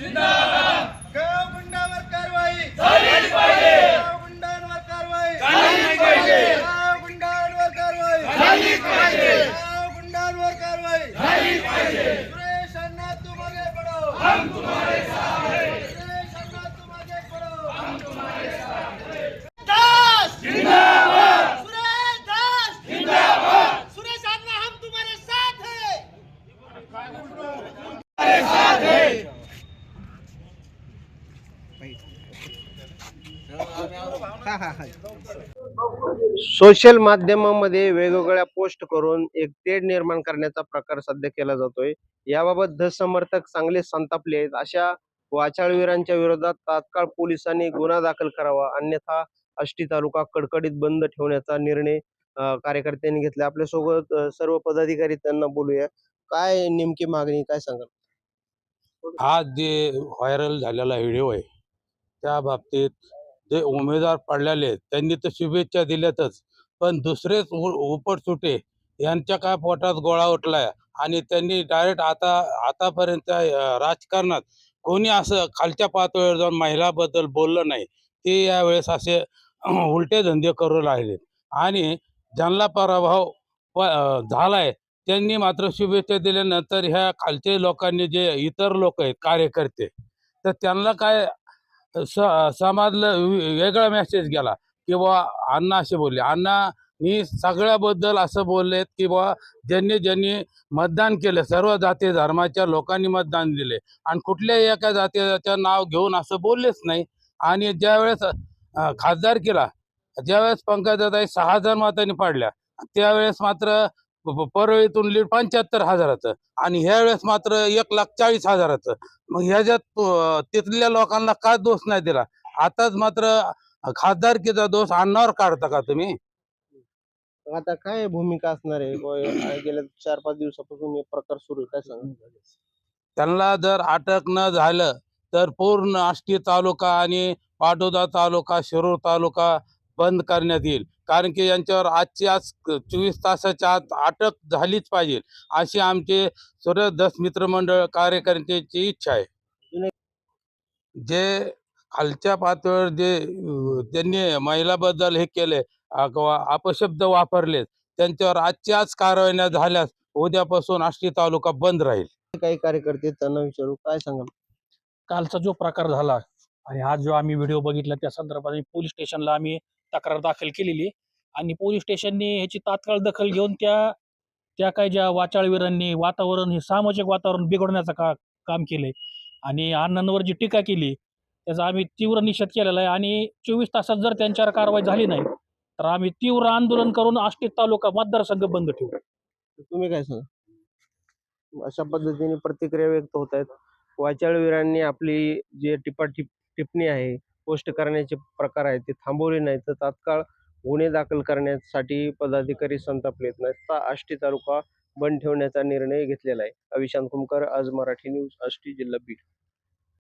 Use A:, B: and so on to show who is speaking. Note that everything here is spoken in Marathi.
A: 준다.
B: सोशल माध्यमामध्ये वेगवेगळ्या पोस्ट करून एक तेढ निर्माण करण्याचा प्रकार सध्या केला जातोय. याबाबत धस समर्थक चांगले संतापले आहेत अशा वाचाळवीरांच्या विरोधात तात्काळ पोलिसांनी गुन्हा दाखल करावा अन्यथा आष्टी तालुका कडकडीत बंद ठेवण्याचा निर्णय कार्यकर्त्यांनी घेतला. आपल्यासोबत सर्व पदाधिकारी त्यांना बोलूया. काय नेमकी मागणी काय सांगाल?
C: हा जे व्हायरल झालेला व्हिडिओ आहे त्या बाबतीत जे उमेदवार पडलेले आहेत त्यांनी तर शुभेच्छा दिल्यातच. पण दुसरेच उपटसुटे यांच्या काय पोटात गोळा उठलाय? आणि त्यांनी डायरेक्ट आता आतापर्यंत राजकारणात कोणी असं खालच्या पातळीवर जाऊन महिलाबद्दल बोललं नाही ते यावेळेस असे उलटे धंदे करू लागले. आणि ज्यांना पराभव झालाय त्यांनी मात्र शुभेच्छा दिल्यानंतर ह्या खालचे लोकांनी जे इतर लोक आहेत कार्यकर्ते तर त्यांना काय समाजला वे- वेगळा मेसेज गेला की बा अण्णा असे बोलले. अण्णा मी सगळ्याबद्दल असं बोललेत की बुवा ज्यांनी ज्यांनी मतदान केलं सर्व जाती धर्माच्या लोकांनी मतदान दिले. आणि कुठल्याही एका जातीचं नाव घेऊन असं बोललेच नाही. आणि ज्यावेळेस खासदार केला ज्यावेळेस पंकजाताई सहा जण मतांनी पाडल्या त्यावेळेस मात्र परळीतून लीड पंच्याहत्तर हजाराचं आणि ह्या वेळेस मात्र एक लाख चाळीस हजाराचं. मग ह्याच्यात तिथल्या लोकांना का दोष नाही दिला? आताच मात्र खासदारकीचा दोष अण्णावर काढता का तुम्ही?
B: आता काय भूमिका असणार आहे? गेल्या चार पाच दिवसापासून हे प्रकार सुरू काय सांगा
C: त्यांना जर अटक न झालं तर पूर्ण आष्टी तालुका आणि पाटोदा तालुका शिरूर तालुका बंद करण्यात येईल. कारण की यांच्यावर आजची आज चोवीस तासाच्या आत अटक झालीच पाहिजे अशी आमचे सूर्यदस मित्रमंडळ कार्यकर्त्याची इच्छा आहे. जे खालच्या पातळीवर जे त्यांनी महिलाबद्दल हे केले अपशब्द वापरले त्यांच्यावर आजची आज कारवाई झाल्यास उद्यापासून आष्टी तालुका बंद राहील.
B: काही कार्यकर्ते त्यांना विचारू काय सांगाल?
D: कालचा जो प्रकार झाला आणि आज जो आम्ही व्हिडिओ बघितला त्या संदर्भात आम्ही पोलीस स्टेशनला आम्ही तक्रार दाखल केलेली आणि पोलीस स्टेशनने ह्याची तात्काळ दखल घेऊन त्या त्या काही ज्या वाचाळवीरांनी वातावरण हे सामाजिक वातावरण बिघडण्याचं का काम केलंय. आणि अण्णांवर जी टीका केली त्याचा आम्ही तीव्र निषेध केलेला आहे. आणि चोवीस तासात जर त्यांच्यावर कारवाई झाली नाही तर आम्ही तीव्र आंदोलन करून आष्टी तालुका मतदारसंघ बंद ठेवू.
B: तुम्ही काय सांगा? अशा पद्धतीने प्रतिक्रिया व्यक्त होत आहेत. वाचाळवीरांनी आपली जे टिपाटिप टिप्पणी आहे पोस्ट करण्याचे प्रकार आहेत ते थांबवले नाही तर तात्काळ गुन्हे दाखल करण्यासाठी पदाधिकारी संतापलेत नाहीत. तर आष्टी तालुका बंद ठेवण्याचा निर्णय घेतलेला आहे. अविशांत कुमकर आज मराठी न्यूज आष्टी जिल्हा बीड.